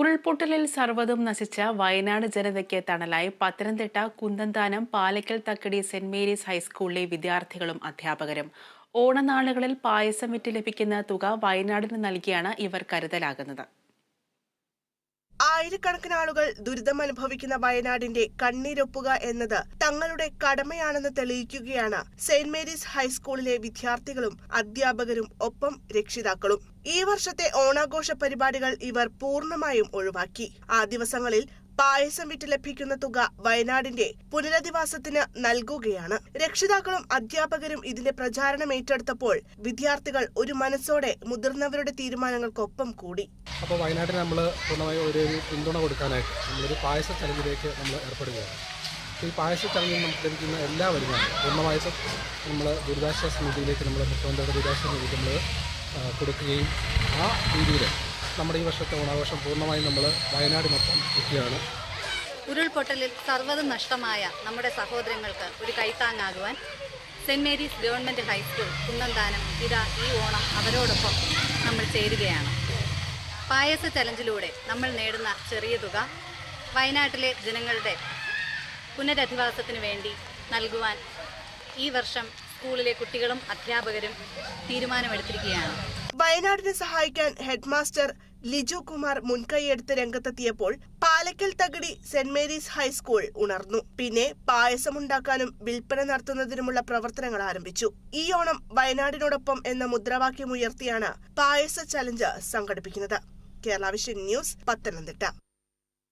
ഉരുൾപൊട്ടലിൽ സർവതും നശിച്ച വയനാട് ജനതയ്ക്ക് തണലായി പത്തനംതിട്ട കുന്തന്താനം പാലക്കൽ തക്കടി സെന്റ് മേരീസ് ഹൈസ്കൂളിലെ വിദ്യാർത്ഥികളും അധ്യാപകരും. ഓണനാളുകളിൽ പായസം വിറ്റ് ലഭിക്കുന്ന തുക വയനാടിന് നൽകിയാണ് ഇവർ കരുതലാകുന്നത്. ആയിരക്കണക്കിന് ആളുകൾ ദുരിതമനുഭവിക്കുന്ന വയനാടിന്റെ കണ്ണീരൊപ്പുക എന്നത് തങ്ങളുടെ കടമയാണെന്ന് തെളിയിക്കുകയാണ് സെന്റ് മേരീസ് ഹൈസ്കൂളിലെ വിദ്യാർത്ഥികളും അധ്യാപകരും ഒപ്പം രക്ഷിതാക്കളും. ഈ വർഷത്തെ ഓണാഘോഷ പരിപാടികൾ ഇവർ പൂർണമായും ഒഴിവാക്കി. ആ ദിവസങ്ങളിൽ പായസം വിറ്റ് ലഭിക്കുന്ന തുക വയനാടിന്റെ പുനരധിവാസത്തിന് നൽകുകയാണ്. രക്ഷിതാക്കളും അധ്യാപകരും ഇതിന്റെ പ്രചാരണം ഏറ്റെടുത്തപ്പോൾ വിദ്യാർത്ഥികൾ ഒരു മനസ്സോടെ മുതിർന്നവരുടെ തീരുമാനങ്ങൾക്കൊപ്പം കൂടി. അപ്പോൾ വയനാട്ടിൽ നമ്മൾ പൂർണമായി ഒരു പിന്തുണ കൊടുക്കാനായിട്ട് നമ്മളൊരു പായസ ചലഞ്ചിലേക്ക് നമ്മൾ ഏർപ്പെടുകയാണ്. ഈ പായസ ചലഞ്ചിൽ നമുക്ക് ലഭിക്കുന്ന എല്ലാ വരുമാനവും പൂർണമായിട്ടും നമ്മൾ ദുരിതാശ്വാസ നിധിയിലേക്ക് നമ്മൾ മുഖ്യമന്ത്രിയുടെ ദുരിതാശ്വാസ നിധിക്ക് നമ്മൾ കൊടുക്കുകയും ആ രീതിയിൽ നമ്മുടെ ഈ വർഷത്തെ ഓണാഘോഷം പൂർണമായും നമ്മൾ വയനാട് മൊത്തം എത്തിയാണ്. ഉരുൾപൊട്ടലിൽ സർവതും നഷ്ടമായ നമ്മുടെ സഹോദരങ്ങൾക്ക് ഒരു കൈത്താങ്ങാകുവാൻ Saint Mary's Government High School Kunnanthanam ഇതാ ഈ ഓണം അവരോടൊപ്പം നമ്മൾ ചേരുകയാണ്. പായസ ചലഞ്ചിലൂടെ നമ്മൾ നേടുന്ന ചെറിയ തുക വയനാട്ടിലെ ജനങ്ങളുടെ പുനരധിവാസത്തിന് വേണ്ടി നൽകുവാൻ ഈ വർഷം സ്കൂളിലെ കുട്ടികളും അധ്യാപകരും തീരുമാനമെടുത്തിരിക്കുകയാണ്. വയനാടിനെ സഹായിക്കാൻ ഹെഡ്മാസ്റ്റർ ലിജു കുമാർ മുൻകൈയെടുത്ത് രംഗത്തെത്തിയപ്പോൾ Palakkal Thakadi Saint Mary's High School ഉണർന്നു. പിന്നെ പായസമുണ്ടാക്കാനും വിൽപ്പന നടത്തുന്നതിനുമുള്ള പ്രവർത്തനങ്ങൾ ആരംഭിച്ചു. ഈ ഓണം വയനാടിനോടൊപ്പം എന്ന മുദ്രാവാക്യം ഉയർത്തിയാണ് പായസ ചലഞ്ച് സംഘടിപ്പിക്കുന്നത്. Kerala vision news Pathanamthitta.